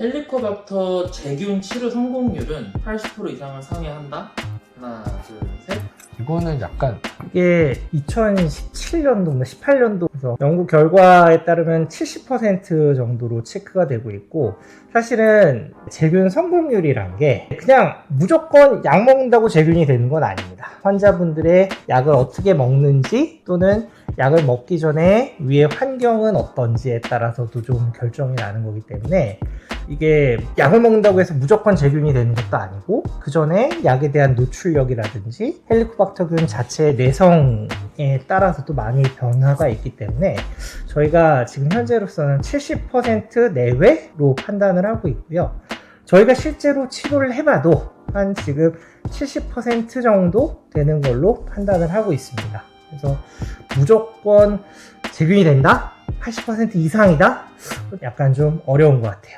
헬리코박터 제균 치료 성공률은 80% 이상을 상회한다? 하나, 둘, 셋. 이거는 약간 이게 2017년도인가 18년도 그래서 연구 결과에 따르면 70% 정도로 체크가 되고 있고 사실은 제균 성공률이란 게 그냥 무조건 약 먹는다고 제균이 되는 건 아닙니다. 환자분들의 약을 어떻게 먹는지 또는 약을 먹기 전에 위의 환경은 어떤지에 따라서도 좀 결정이 나는 거기 때문에 이게 약을 먹는다고 해서 무조건 제균이 되는 것도 아니고 그 전에 약에 대한 노출력이라든지 헬리코박터균 자체의 내성에 따라서도 많이 변화가 있기 때문에 저희가 지금 현재로서는 70% 내외로 판단을 하고 있고요. 저희가 실제로 치료를 해봐도 한 지금 70% 정도 되는 걸로 판단을 하고 있습니다. 그래서 무조건 제균이 된다? 80% 이상이다? 약간 좀 어려운 것 같아요.